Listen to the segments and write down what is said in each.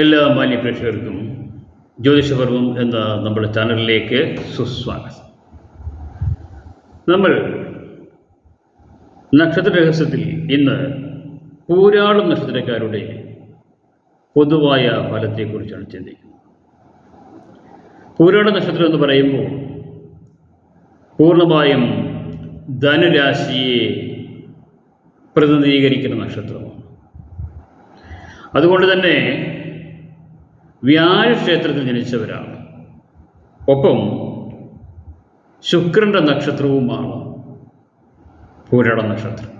എല്ലാ മാന്യ പ്രേക്ഷകർക്കും ജ്യോതിഷപർവം എന്ന നമ്മുടെ ചാനലിലേക്ക് സുസ്വാഗതം. നമ്മൾ നക്ഷത്ര രഹസ്യത്തിൽ ഇന്ന് പൂരാളും നക്ഷത്രക്കാരുടെ പൊതുവായ ഫലത്തെക്കുറിച്ചാണ് ചിന്തിക്കുന്നത്. പൂരാട നക്ഷത്രം എന്ന് പറയുമ്പോൾ പൂർണമായും ധനുരാശിയെ പ്രതിനിധീകരിക്കുന്ന നക്ഷത്രമാണ്. അതുകൊണ്ട് തന്നെ വ്യാഴക്ഷേത്രത്തിൽ ജനിച്ചവരാണ്. ഒപ്പം ശുക്രന്റെ നക്ഷത്രവുമാണ് പൂരട നക്ഷത്രം.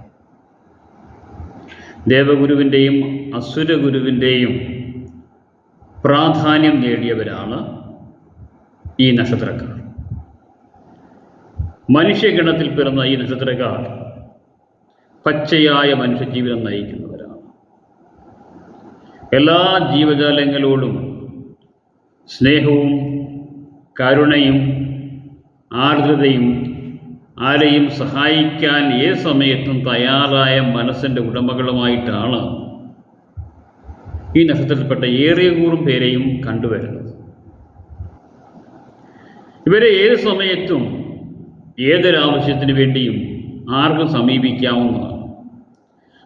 ദേവഗുരുവിന്റെയും അസുരഗുരുവിന്റെയും പ്രാധാന്യം നേടിയവരാണ് ഈ നക്ഷത്രക്കാർ. മനുഷ്യഗണത്തിൽ പിറന്ന ഈ നക്ഷത്രക്കാർ പച്ചയായ മനുഷ്യജീവിതം നയിക്കുന്നവരാണ്. എല്ലാ ജീവജാലങ്ങളോടും സ്നേഹവും കരുണയും ആർദ്രതയും ആരെയും സഹായിക്കാൻ ഏത് സമയത്തും തയ്യാറായ മനസ്സിന്റെ ഉടമകളുമായിട്ടാണ് ഈ നക്ഷത്രത്തിൽപ്പെട്ട ഏറിയ കൂറും പേരെയും കണ്ടുവരുന്നത്. ഇവരെ ഏത് സമയത്തും ഏതൊരാവശ്യത്തിന് വേണ്ടിയും ആർക്കും സമീപിക്കാവുന്നതാണ്.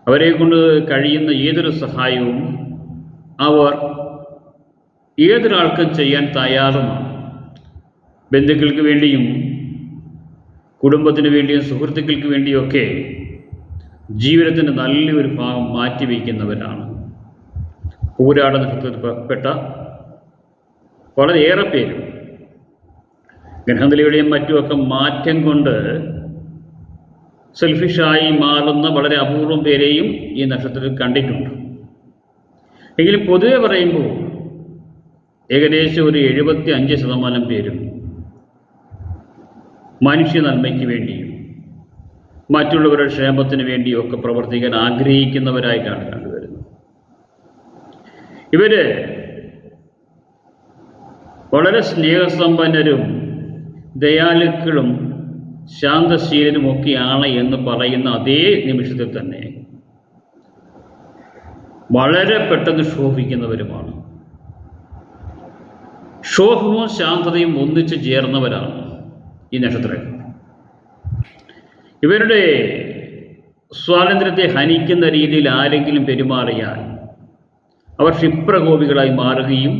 അവരെ കൊണ്ട് കഴിയുന്ന ഏതൊരു സഹായവും അവർ ഏതൊരാൾക്കും ചെയ്യാൻ തയ്യാറുമാണ്. ബന്ധുക്കൾക്ക് വേണ്ടിയും കുടുംബത്തിന് വേണ്ടിയും സുഹൃത്തുക്കൾക്ക് വേണ്ടിയൊക്കെ ജീവിതത്തിന്റെ നല്ലൊരു ഭാഗം മാറ്റിവെക്കുന്നവരാണ് പൂരാട നക്ഷത്രത്തിൽപ്പെട്ട വളരെയേറെ പേരും. ഗ്രഹനിലയുടെയും മറ്റുമൊക്കെ മാറ്റം കൊണ്ട് സെൽഫിഷായി മാറുന്ന വളരെ അപൂർവം പേരെയും ഈ നക്ഷത്രത്തിൽ കണ്ടിട്ടുണ്ട്. എങ്കിലും പൊതുവെ പറയുമ്പോൾ ഏകദേശം ഒരു എഴുപത്തി അഞ്ച് ശതമാനം പേരും മനുഷ്യ നന്മയ്ക്ക് വേണ്ടിയും മറ്റുള്ളവരുടെ ക്ഷേമത്തിന് വേണ്ടിയും ഒക്കെ പ്രവർത്തിക്കാൻ ആഗ്രഹിക്കുന്നവരായിട്ടാണ് കണ്ടുവരുന്നത് ഇവർ വളരെ സ്നേഹസമ്പന്നരും ദയാലുക്കളും ശാന്തശീലനുമൊക്കെയാണ് എന്ന് പറയുന്ന അതേ നിമിഷത്തിൽ തന്നെ വളരെ പെട്ടെന്ന് ശോഭിക്കുന്നവരുമാണ്. ശോഭവും ശാന്തതയും ഒന്നിച്ചു ചേർന്നവരാണ് ഈ നക്ഷത്രങ്ങൾ. ഇവരുടെ സ്വാതന്ത്ര്യത്തെ ഹനിക്കുന്ന രീതിയിൽ ആരെങ്കിലും പെരുമാറിയാൽ അവർ ക്ഷിപ്രകോപികളായി മാറുകയും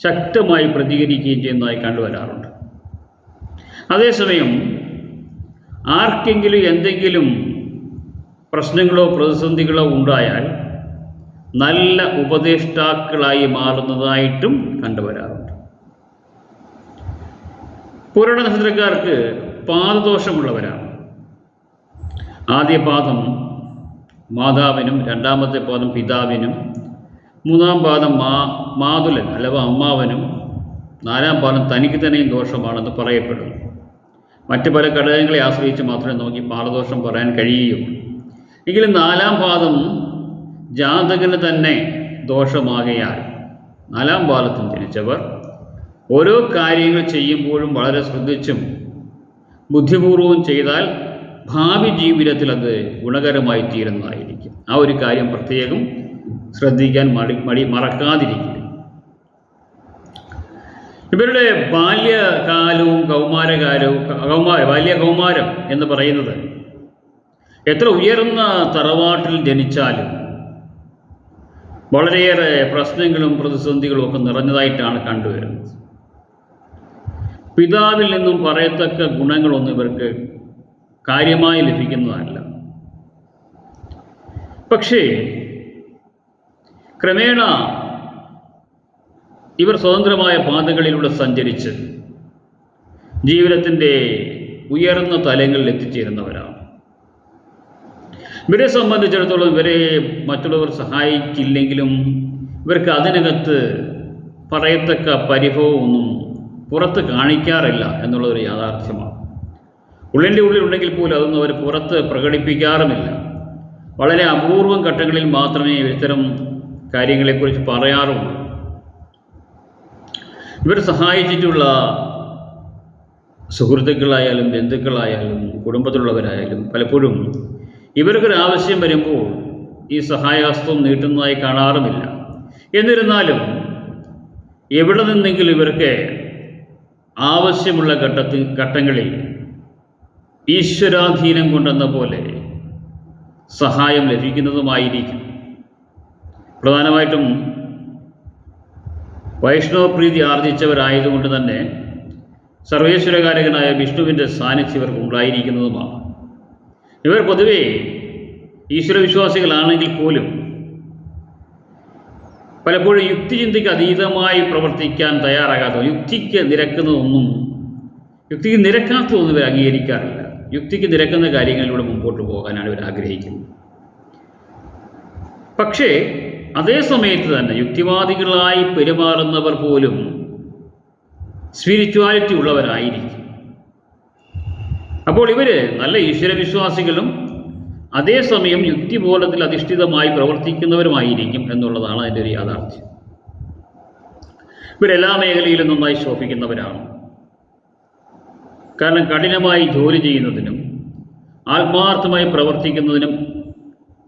ശക്തമായി പ്രതികരിക്കുകയും ചെയ്യുന്നതായി കണ്ടുവരാറുണ്ട് അതേസമയം ആർക്കെങ്കിലും എന്തെങ്കിലും പ്രശ്നങ്ങളോ പ്രതിസന്ധികളോ ഉണ്ടായാൽ നല്ല ഉപദേഷ്ടാക്കളായി മാറുന്നതായിട്ടും കണ്ടുവരാറുണ്ട്. പുരാണ നക്ഷത്രക്കാർക്ക് പാദദോഷമുള്ളവരാണ്. ആദ്യ പാദം മാതാവിനും രണ്ടാമത്തെ പാദം പിതാവിനും മൂന്നാം പാദം മാ മാതുലൻ അഥവാ അമ്മാവനും നാലാം പാദം തനിക്ക് തന്നെയും ദോഷമാണെന്ന് പറയപ്പെടുന്നു. മറ്റു പല ഘടകങ്ങളെ ആശ്രയിച്ച് മാത്രമേ നമുക്ക് ഈ പാദദോഷം പറയാൻ കഴിയുകയുള്ളൂ. എങ്കിലും നാലാം പാദം ജാതകന് തന്നെ ദോഷമാകയാൽ നാലാം പാലത്തും ജനിച്ചവർ ഓരോ കാര്യങ്ങൾ ചെയ്യുമ്പോഴും വളരെ ശ്രദ്ധിച്ചും ബുദ്ധിപൂർവം ചെയ്താൽ ഭാവി ജീവിതത്തിൽ അത് ഗുണകരമായി തീരുന്നതായിരിക്കും. ആ ഒരു കാര്യം പ്രത്യേകം ശ്രദ്ധിക്കാൻ മടി മടി മറക്കാതിരിക്കുക. ഇവരുടെ ബാല്യകാലവും കൗമാരകാലവും കൗമാര ബാല്യ കൗമാരം എന്ന് പറയുന്നത് എത്ര ഉയർന്ന തറവാട്ടിൽ ജനിച്ചാലും വളരെയേറെ പ്രശ്നങ്ങളും പ്രതിസന്ധികളും ഒക്കെ നിറഞ്ഞതായിട്ടാണ് കണ്ടുവരുന്നത്. പിതാവിൽ നിന്നും പറയത്തക്ക ഗുണങ്ങളൊന്നും ഇവർക്ക് കാര്യമായി ലഭിക്കുന്നതല്ല. പക്ഷേ ക്രമേണ ഇവർ സ്വതന്ത്രമായ പാതകളിലൂടെ സഞ്ചരിച്ച് ജീവിതത്തിന്റെ ഉയർന്ന തലങ്ങളിൽ എത്തിച്ചേരുന്നവരാണ്. ഇവരെ സംബന്ധിച്ചിടത്തോളം ഇവരെ മറ്റുള്ളവർ സഹായിക്കില്ലെങ്കിലും ഇവർക്ക് അതിനകത്ത് പറയത്തക്ക പരിഭവമൊന്നും പുറത്ത് കാണിക്കാറില്ല എന്നുള്ളൊരു യാഥാർത്ഥ്യമാണ്. ഉള്ളിന്റെ ഉള്ളിലുണ്ടെങ്കിൽ പോലും അതൊന്നും അവർ പുറത്ത് പ്രകടിപ്പിക്കാറുമില്ല. വളരെ അപൂർവം ഘട്ടങ്ങളിൽ മാത്രമേ ഇത്തരം കാര്യങ്ങളെക്കുറിച്ച് പറയാറുള്ളൂ. ഇവർ സഹായിച്ചിട്ടുള്ള സുഹൃത്തുക്കളായാലും ബന്ധുക്കളായാലും കുടുംബത്തിലുള്ളവരായാലും പലപ്പോഴും ഇവർക്കൊരു ആവശ്യം വരുമ്പോൾ ഈ സഹായഹസ്തം നീട്ടുന്നതായി കാണാറുമില്ല. എന്നിരുന്നാലും എവിടെ നിന്നെങ്കിലും ഇവർക്ക് ആവശ്യമുള്ള ഘട്ടത്തിൽ ഘട്ടങ്ങളിൽ ഈശ്വരാധീനം കൊണ്ടെന്ന പോലെ സഹായം ലഭിക്കുന്നതുമായിരിക്കും. പ്രധാനമായിട്ടും വൈഷ്ണവ പ്രീതി ആർജിച്ചവരായതുകൊണ്ട് തന്നെ സർവേശ്വരകാരകനായ വിഷ്ണുവിന്റെ സാന്നിധ്യം ഇവർക്ക് ഉണ്ടായിരിക്കുന്നതുമാണ്. ഇവർ പൊതുവേ ഈശ്വരവിശ്വാസികളാണെങ്കിൽ പോലും പലപ്പോഴും യുക്തിചിന്തയ്ക്ക് അതീതമായി പ്രവർത്തിക്കാൻ തയ്യാറാകാത്ത യുക്തിക്ക് നിരക്കുന്നതൊന്നും യുക്തിക്ക് നിരക്കാത്തതൊന്നും ഇവർ അംഗീകരിക്കാറില്ല. യുക്തിക്ക് നിരക്കുന്ന കാര്യങ്ങളിലൂടെ മുമ്പോട്ട് പോകാനാണ് ഇവർ ആഗ്രഹിക്കുന്നത്. പക്ഷേ അതേ സമയത്ത് തന്നെ യുക്തിവാദികളായി പെരുമാറുന്നവർ പോലും സ്പിരിച്വാലിറ്റി ഉള്ളവരായിരിക്കും. അപ്പോൾ ഇവർ നല്ല ഈശ്വരവിശ്വാസികളും അതേസമയം യുക്തിബോധത്തിൽ അധിഷ്ഠിതമായി പ്രവർത്തിക്കുന്നവരുമായിരിക്കും എന്നുള്ളതാണ് അതിന്റെ ഒരു യാഥാർത്ഥ്യം. ഇവരെല്ലാ മേഖലയിലും നന്നായി ശോഭിക്കുന്നവരാണ്. കാരണം കഠിനമായി ജോലി ചെയ്യുന്നതിനും ആത്മാർത്ഥമായി പ്രവർത്തിക്കുന്നതിനും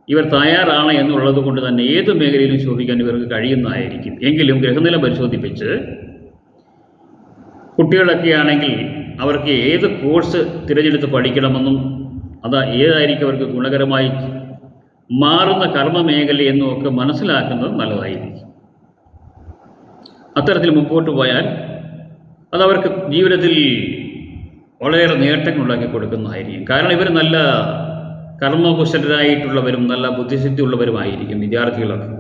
ഇവർ തയ്യാറാണ് എന്നുള്ളത് കൊണ്ട് തന്നെ ഏത് മേഖലയിലും ശോഭിക്കാൻ ഇവർക്ക് കഴിയുന്നതായിരിക്കും. എങ്കിലും ഗ്രഹനില പരിശോധിപ്പിച്ച് കുട്ടികളൊക്കെ ആണെങ്കിൽ അവർക്ക് ഏത് കോഴ്സ് തിരഞ്ഞെടുത്ത് പഠിക്കണമെന്നും അത് ഏതായിരിക്കും അവർക്ക് ഗുണകരമായി മാറുന്ന കർമ്മ മേഖല എന്നും ഒക്കെ മനസ്സിലാക്കുന്നത് നല്ലതായിരിക്കും. അത്തരത്തിൽ മുമ്പോട്ട് പോയാൽ അതവർക്ക് ജീവിതത്തിൽ വളരെയേറെ നേട്ടങ്ങൾ ഉണ്ടാക്കി കൊടുക്കുന്നതായിരിക്കും. കാരണം ഇവർ നല്ല കർമ്മകുശലരായിട്ടുള്ളവരും നല്ല ബുദ്ധിശക്തി ഉള്ളവരുമായിരിക്കും വിദ്യാർത്ഥികളൊക്കെ.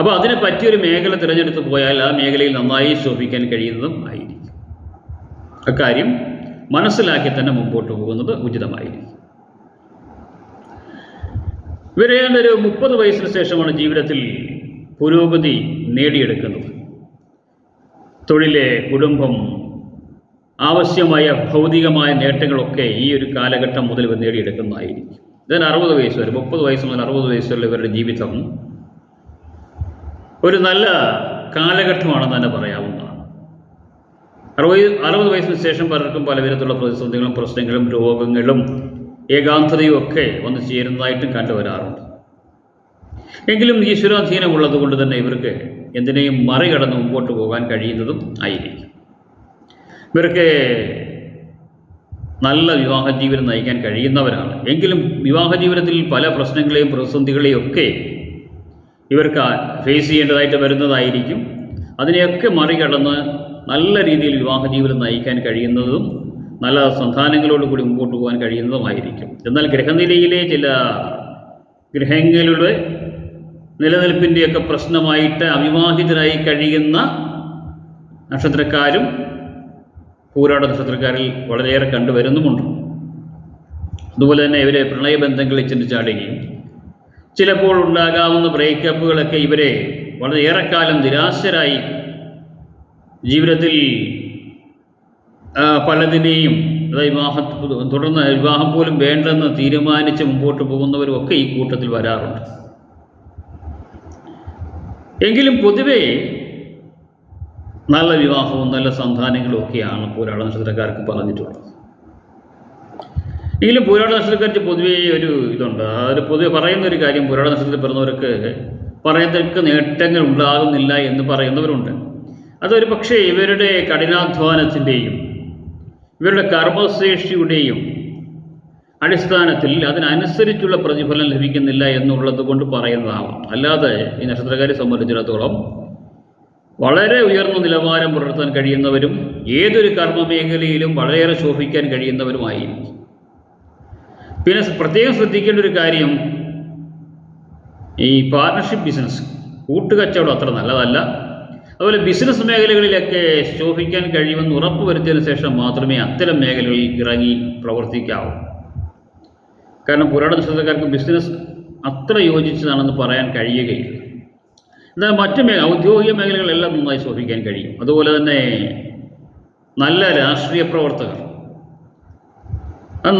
അപ്പോൾ അതിനെ പറ്റിയൊരു മേഖല തിരഞ്ഞെടുത്ത് പോയാൽ ആ മേഖലയിൽ നന്നായി ശോഭിക്കാൻ കഴിയുന്നതും ആയിരിക്കും. അക്കാര്യം മനസ്സിലാക്കി തന്നെ മുമ്പോട്ട് പോകുന്നത് ഉചിതമായിരിക്കും. ഇവരേണ്ട ഒരു മുപ്പത് വയസ്സിന് ശേഷമാണ് ജീവിതത്തിൽ പുരോഗതി നേടിയെടുക്കുന്നത്. തൊഴിലെ കുടുംബം ആവശ്യമായ ഭൗതികമായ നേട്ടങ്ങളൊക്കെ ഈ ഒരു കാലഘട്ടം മുതൽ ഇവർ നേടിയെടുക്കുന്നതായിരിക്കും. ഇതിന് അറുപത് വയസ്സ് വരെ മുപ്പത് വയസ്സ് മുതൽ അറുപത് വയസ്സ് വരെ ഇവരുടെ ജീവിതം ഒരു നല്ല കാലഘട്ടമാണെന്ന് തന്നെ പറയാവുന്നതാണ്. അറുപത് അറുപത് വയസ്സിന് ശേഷം പലർക്കും പലവിധത്തിലുള്ള പ്രതിസന്ധികളും പ്രശ്നങ്ങളും രോഗങ്ങളും ഏകാന്തതയും ഒക്കെ വന്നു ചേരുന്നതായിട്ടും കണ്ടുവരാറുണ്ട്. എങ്കിലും ഈശ്വരാധീനമുള്ളത് കൊണ്ട് തന്നെ ഇവർക്ക് എന്തിനേയും മറികടന്ന് മുമ്പോട്ട് പോകാൻ കഴിയുന്നതും ആയിരിക്കും. ഇവർക്ക് നല്ല വിവാഹ ജീവിതം നയിക്കാൻ കഴിയുന്നവരാണ്. എങ്കിലും വിവാഹ ജീവിതത്തിൽ പല പ്രശ്നങ്ങളെയും പ്രതിസന്ധികളെയും ഒക്കെ ഇവർക്ക് ഫേസ് ചെയ്യേണ്ടതായിട്ട് വരുന്നതായിരിക്കും. അതിനെയൊക്കെ മറികടന്ന് നല്ല രീതിയിൽ വിവാഹ ജീവിതം നയിക്കാൻ കഴിയുന്നതും നല്ല സന്താനങ്ങളോട് കൂടി മുമ്പോട്ട് പോകാൻ കഴിയുന്നതുമായിരിക്കും. എന്നാൽ ഗ്രഹനിലയിലെ ചില ഗ്രഹങ്ങളുടെ നിലനിൽപ്പിന്റെയൊക്കെ പ്രശ്നമായിട്ട് അവിവാഹിതരായി കഴിയുന്ന നക്ഷത്രക്കാരും പൂരാട നക്ഷത്രക്കാരിൽ വളരെയേറെ കണ്ടുവരുന്നുമുണ്ട്. അതുപോലെ തന്നെ ഇവരെ പ്രണയബന്ധങ്ങളിൽ ചിന്തിച്ചാടുകയും ചാടുകയും ചിലപ്പോൾ ഉണ്ടാകാവുന്ന ബ്രേക്കപ്പുകളൊക്കെ ഇവരെ വളരെയേറെക്കാലം നിരാശരായി ജീവിതത്തിൽ പലതിനെയും അതായത് വിവാഹ തുടർന്ന് വിവാഹം പോലും വേണ്ടെന്ന് തീരുമാനിച്ച് മുമ്പോട്ട് പോകുന്നവരും ഒക്കെ ഈ കൂട്ടത്തിൽ വരാറുണ്ട്. എങ്കിലും പൊതുവേ നല്ല വിവാഹവും നല്ല സന്താനങ്ങളും ഒക്കെയാണ് പൂരാട നക്ഷത്രക്കാർക്ക് പറഞ്ഞിട്ടുള്ളത്. എങ്കിലും പൂരാട നക്ഷത്രക്കാർക്ക് പൊതുവേ ഒരു ഇതുണ്ട്. അത് പൊതുവെ പറയുന്ന ഒരു കാര്യം പൂരാട നക്ഷത്രത്തിൽ പിറന്നവർക്ക് പറയത്തക്ക നേട്ടങ്ങൾ ഉണ്ടാകുന്നില്ല എന്ന് പറയുന്നവരുണ്ട്. അതൊരു പക്ഷേ ഇവരുടെ കഠിനാധ്വാനത്തിന്റെയും ഇവരുടെ കർമ്മശേഷിയുടെയും അടിസ്ഥാനത്തിൽ അതിനനുസരിച്ചുള്ള പ്രതിഫലം ലഭിക്കുന്നില്ല എന്നുള്ളത് കൊണ്ട് പറയുന്നതാവാം. അല്ലാതെ ഈ നക്ഷത്രക്കാരെ സംബന്ധിച്ചിടത്തോളം വളരെ ഉയർന്ന നിലവാരം പുലർത്താൻ കഴിയുന്നവരും ഏതൊരു കർമ്മ മേഖലയിലും വളരെയേറെ ശോഭിക്കാൻ കഴിയുന്നവരുമായിരിക്കും. പിന്നെ പ്രത്യേകം ശ്രദ്ധിക്കേണ്ട ഒരു കാര്യം ഈ പാർട്ണർഷിപ്പ് ബിസിനസ് കൂട്ടുകച്ചവടം അത്ര നല്ലതല്ല. അതുപോലെ ബിസിനസ് മേഖലകളിലൊക്കെ ശോഭിക്കാൻ കഴിയുമെന്ന് ഉറപ്പുവരുത്തിയതിനു ശേഷം മാത്രമേ അത്തരം മേഖലകളിൽ ഇറങ്ങി പ്രവർത്തിക്കാവൂ. കാരണം പുരാണ നക്ഷത്രക്കാർക്ക് ബിസിനസ് അത്ര യോജിച്ചതാണെന്ന് പറയാൻ കഴിയുകയില്ല. എന്നാൽ മറ്റ് മേഖല ഔദ്യോഗിക മേഖലകളെല്ലാം നന്നായി ശോഭിക്കാൻ കഴിയും. അതുപോലെ തന്നെ നല്ല രാഷ്ട്രീയ പ്രവർത്തകർ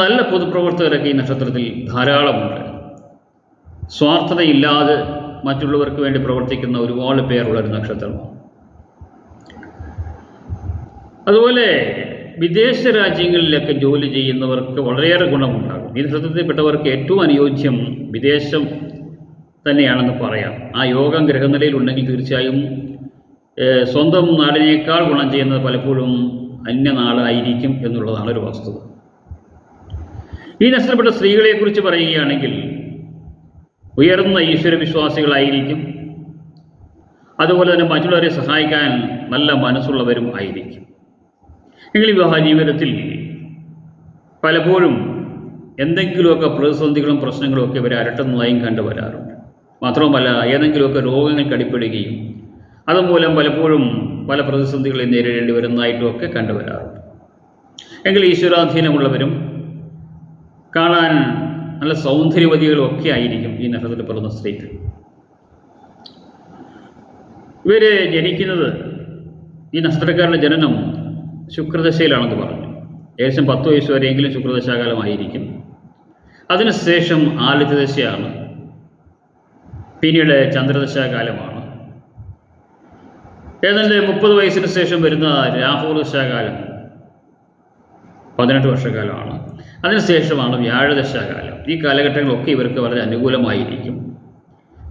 നല്ല പൊതുപ്രവർത്തകരൊക്കെ ഈ നക്ഷത്രത്തിൽ ധാരാളമുണ്ട്. സ്വാർത്ഥതയില്ലാതെ മറ്റുള്ളവർക്ക് വേണ്ടി പ്രവർത്തിക്കുന്ന ഒരുപാട് പേരുള്ള ഒരു നക്ഷത്രമാണ്. അതുപോലെ വിദേശ രാജ്യങ്ങളിലൊക്കെ ജോലി ചെയ്യുന്നവർക്ക് വളരെയേറെ ഗുണമുണ്ടാകും. ഈ നക്ഷത്രത്തിൽപ്പെട്ടവർക്ക് ഏറ്റവും അനുയോജ്യം വിദേശം തന്നെയാണെന്ന് പറയാം. ആ യോഗം ഗ്രഹനിലയിൽ ഉണ്ടെങ്കിൽ തീർച്ചയായും സ്വന്തം നാടിനേക്കാൾ ഗുണം ചെയ്യുന്നത് പലപ്പോഴും അന്യനാളായിരിക്കും എന്നുള്ളതാണ് ഒരു വസ്തുത. ഈ നഷ്ടപ്പെട്ട സ്ത്രീകളെക്കുറിച്ച് പറയുകയാണെങ്കിൽ ഉയർന്ന ഈശ്വരവിശ്വാസികളായിരിക്കും. അതുപോലെ തന്നെ മറ്റുള്ളവരെ സഹായിക്കാൻ നല്ല മനസ്സുള്ളവരും ആയിരിക്കും. എങ്കിൽ വിവാഹ ജീവിതത്തിൽ പലപ്പോഴും എന്തെങ്കിലുമൊക്കെ പ്രതിസന്ധികളും പ്രശ്നങ്ങളും ഒക്കെ ഇവരെ കണ്ടു വരാറുണ്ട്. മാത്രവുമല്ല ഏതെങ്കിലുമൊക്കെ രോഗങ്ങൾ കടിപ്പെടുകയും അതുമൂലം പലപ്പോഴും പല പ്രതിസന്ധികളെ നേരിടേണ്ടി വരുന്നതായിട്ടും ഒക്കെ കണ്ടുവരാറുണ്ട് എങ്കിൽ ഈശ്വരാധീനമുള്ളവരും കാണാൻ നല്ല സൗന്ദര്യവതികളും ഒക്കെ ആയിരിക്കും ഈ നക്ഷത്രത്തിൽ പിറന്ന സ്ത്രീകൾ. ഇവർ ജനിക്കുന്നത് ഈ നക്ഷത്രക്കാരുടെ ജനനം ശുക്രദശയിലാണെന്ന് പറഞ്ഞു. ഏകദേശം പത്ത് വയസ്സ് വരെയെങ്കിലും ശുക്രദശാകാലമായിരിക്കും. അതിനുശേഷം ആലിത്യദശയാണ് പിന്നീട് ചന്ദ്രദശാകാലമാണ്. ഏതാണ്ട് മുപ്പത് വയസ്സിന് ശേഷം വരുന്ന രാഹുദശാകാലം പതിനെട്ട് വർഷക്കാലമാണ് അതിനുശേഷമാണ് വ്യാഴദശാകാലം. ഈ കാലഘട്ടങ്ങളൊക്കെ ഇവർക്ക് വളരെ അനുകൂലമായിരിക്കും.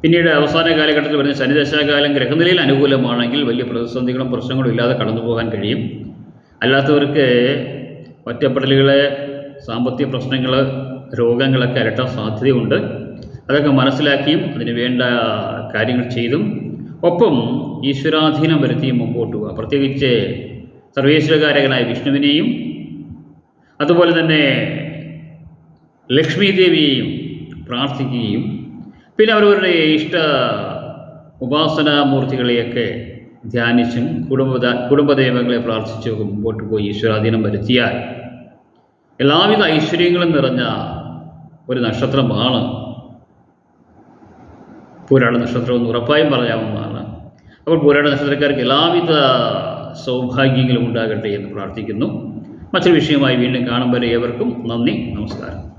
പിന്നീട് അവസാന കാലഘട്ടത്തിൽ വരുന്ന ശനിദശാകാലം ഗ്രഹനിലയിൽ അനുകൂലമാണെങ്കിൽ വലിയ പ്രതിസന്ധികളും പ്രശ്നങ്ങളും ഇല്ലാതെ കടന്നു പോകാൻ കഴിയും. അല്ലാത്തവർക്ക് ഒറ്റപ്പെടലുകൾ സാമ്പത്തിക പ്രശ്നങ്ങൾ രോഗങ്ങളൊക്കെ അലട്ടാൻ സാധ്യതയുണ്ട്. അതൊക്കെ മനസ്സിലാക്കിയും അതിന് വേണ്ട കാര്യങ്ങൾ ചെയ്തും ഒപ്പം ഈശ്വരാധീനം വരുത്തിയും മുമ്പോട്ട് പോവുക. പ്രത്യേകിച്ച് സർവേശ്വരകാരകനായ വിഷ്ണുവിനെയും അതുപോലെ തന്നെ ലക്ഷ്മി ദേവിയെയും പ്രാർത്ഥിക്കുകയും പിന്നെ അവരവരുടെ ഇഷ്ട ഉപാസനാമൂർത്തികളെയൊക്കെ ധ്യാനിച്ചും കുടുംബ കുടുംബദൈവങ്ങളെ പ്രാർത്ഥിച്ചും മുമ്പോട്ട് പോയി ഈശ്വരാധീനം വരുത്തിയാൽ എല്ലാവിധ ഐശ്വര്യങ്ങളും നിറഞ്ഞ ഒരു നക്ഷത്രമാണ്. പൂരാട നക്ഷത്രം എന്ന് ഉറപ്പായും പറയാവുന്നതാണ്. അപ്പോൾ പൂരാട നക്ഷത്രക്കാർക്ക് എല്ലാവിധ സൗഭാഗ്യങ്ങളും ഉണ്ടാകട്ടെ എന്ന് പ്രാർത്ഥിക്കുന്നു. മറ്റൊരു വിഷയമായി വീണ്ടും കാണും വരെ ഏവർക്കും നന്ദി നമസ്കാരം.